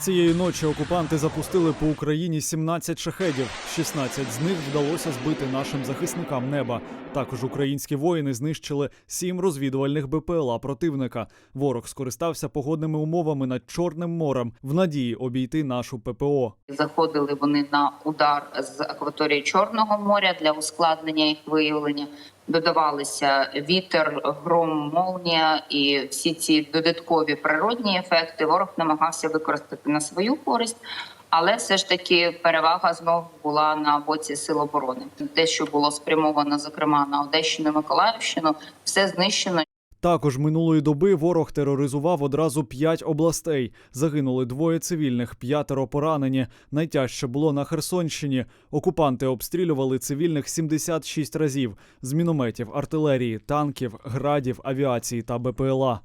Цієї ночі окупанти запустили по Україні 17 шахедів. 16 з них вдалося збити нашим захисникам неба. Також українські воїни знищили сім розвідувальних БПЛА противника. Ворог скористався погодними умовами над Чорним морем в надії обійти нашу ППО. Заходили вони на удар з акваторії Чорного моря для ускладнення їх виявлення. Додавалися вітер, гром, молнія і всі ці додаткові природні ефекти. Ворог намагався використати на свою користь, але все ж таки перевага знову була на боці сил оборони. Те, що було спрямовано, зокрема на Одещину, Миколаївщину, все знищено. Також минулої доби ворог тероризував одразу п'ять областей. Загинули двоє цивільних, п'ятеро поранені. Найтяжче було на Херсонщині. Окупанти обстрілювали цивільних 76 разів з мінометів, артилерії, танків, градів, авіації та БПЛА.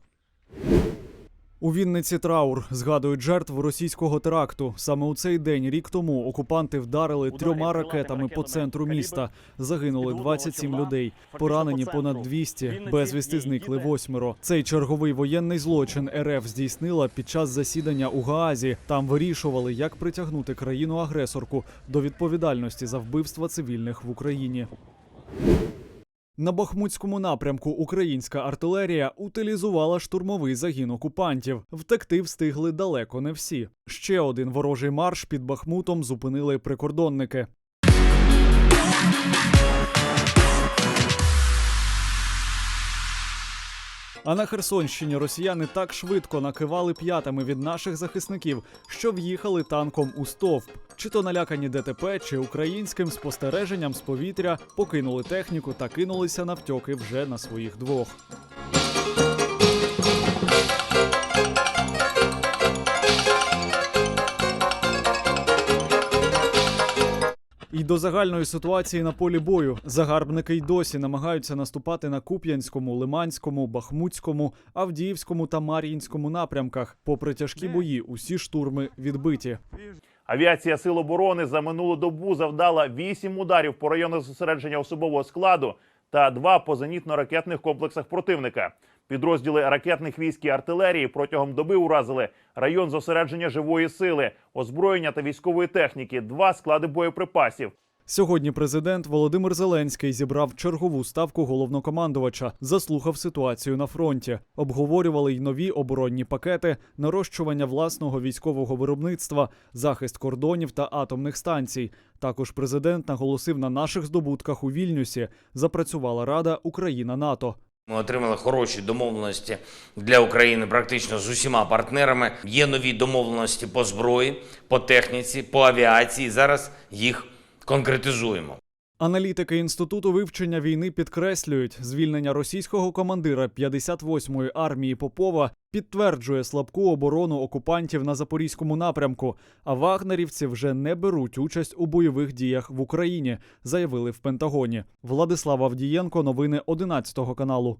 У Вінниці траур згадують жертв російського теракту. Саме у цей день, рік тому, окупанти вдарили трьома ракетами по центру міста. Загинули 27 людей, поранені понад 200, безвісти зникли восьмеро. Цей черговий воєнний злочин РФ здійснила під час засідання у Гаазі. Там вирішували, як притягнути країну-агресорку до відповідальності за вбивства цивільних в Україні. На Бахмутському напрямку українська артилерія утилізувала штурмовий загін окупантів. Втекти встигли далеко не всі. Ще один ворожий марш під Бахмутом зупинили прикордонники. А на Херсонщині росіяни так швидко накивали п'ятами від наших захисників, що в'їхали танком у стовп. Чи то налякані ДТП, чи українським спостереженням з повітря покинули техніку та кинулися навтьоки вже на своїх двох. І до загальної ситуації на полі бою загарбники й досі намагаються наступати на Куп'янському, Лиманському, Бахмутському, Авдіївському та Мар'їнському напрямках. Попри тяжкі бої, усі штурми відбиті. Авіація Сил оборони за минулу добу завдала 8 ударів по району зосередження особового складу та два по зенітно-ракетних комплексах противника. Підрозділи ракетних військ і артилерії протягом доби уразили район зосередження живої сили, озброєння та військової техніки, два склади боєприпасів. Сьогодні президент Володимир Зеленський зібрав чергову ставку головнокомандувача, заслухав ситуацію на фронті, обговорювали й нові оборонні пакети, нарощування власного військового виробництва, захист кордонів та атомних станцій. Також президент наголосив на наших здобутках у Вільнюсі. Запрацювала Рада Україна НАТО. Ми отримали хороші домовленості для України практично з усіма партнерами. Є нові домовленості по зброї, по техніці, по авіації. Зараз їх конкретизуємо. Аналітики інституту вивчення війни підкреслюють, звільнення російського командира 58-ї армії Попова підтверджує слабку оборону окупантів на запорізькому напрямку. А вагнерівці вже не беруть участь у бойових діях в Україні, заявили в Пентагоні. Владислав Авдієнко, новини 11 каналу.